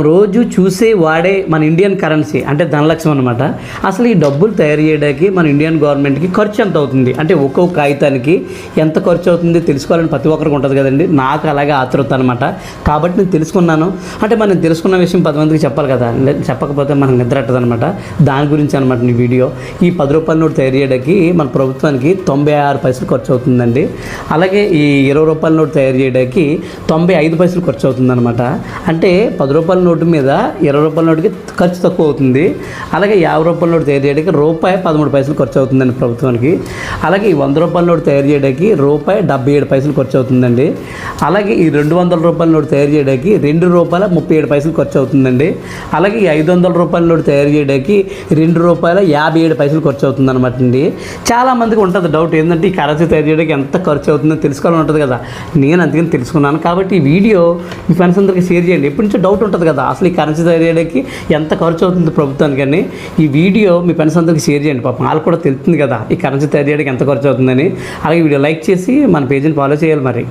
రోజు చూసే వాడే మన ఇండియన్ కరెన్సీ అంటే ధనలక్ష్మి అనమాట అసలు ఈ డబ్బులు తయారు చేయడానికి మన ఇండియన్ గవర్నమెంట్కి ఖర్చు ఎంత అవుతుంది? అంటే ఒక్కొక్క కాగితానికి ఎంత ఖర్చు అవుతుంది తెలుసుకోవాలని ప్రతి ఒక్కరికి ఉంటుంది కదండి. నాకు అలాగే ఆతృత అనమాట కాబట్టి నేను తెలుసుకున్నాను. అంటే మనం తెలుసుకున్న విషయం పది మందికి చెప్పాలి కదా. చెప్పకపోతే మనకు నిద్ర అనమాట దాని గురించి అనమాట ఈ వీడియో. ఈ పది రూపాయల నోటు తయారు చేయడానికి మన ప్రభుత్వానికి తొంభై ఆరు పైసలు ఖర్చు అవుతుందండి. అలాగే ఈ ఇరవై రూపాయల నోటు తయారు చేయడానికి తొంభై ఐదు పైసలు ఖర్చు అవుతుందన్నమాట. అంటే పది రూపాయల నోటు మీద ఇరవై రూపాయల నోటుకి ఖర్చు తక్కువ అవుతుంది. అలాగే యాభై రూపాయల నోటు తయారు చేయడానికి రూపాయి పదమూడు పైసలు ఖర్చు అవుతుందండి ప్రభుత్వానికి. అలాగే ఈ వంద రూపాయల నోటు తయారు చేయడానికి రూపాయి డెబ్బై ఏడు పైసలు ఖర్చు అవుతుందండి. అలాగే ఈ రెండు వందల రూపాయల నోటు తయారు చేయడానికి రెండు రూపాయల ముప్పై ఏడు పైసలు ఖర్చు అవుతుందండి. అలాగే ఈ ఐదు వందల రూపాయల నోటు తయారు చేయడానికి రెండు రూపాయల యాభై ఏడు పైసలు ఖర్చు అవుతుంది అనమాట అండి. చాలా మందికి ఉంటుంది డౌట్ ఏంటంటే ఈ కరెన్సీ తయారు చేయడానికి ఎంత ఖర్చు అవుతుందో తెలుసుకోవాలని ఉంటుంది కదా. నేను అందుకని తెలుసుకున్నాను. కాబట్టి ఈ వీడియో మీ ఫ్రెండ్స్ అందరికీ షేర్ చేయండి. ఎప్పటి నుంచో డౌట్ ఉంటుంది కదా. అసలు ఈ కరెన్సీ తయారయ్యడానికి ఎంత ఖర్చు అవుతుంది ప్రభుత్వానికి అని ఈ వీడియో మీ ఫ్రెండ్స్ అందరికీ షేర్ చేయండి. పాపం వాళ్ళకి కూడా తెలుస్తుంది కదా ఈ కరెన్సీ తయారు చేయడానికి ఎంత ఖర్చు అవుతుందని. అలాగే వీడియో లైక్ చేసి మన పేజీని ఫాలో చేయాలి మరి.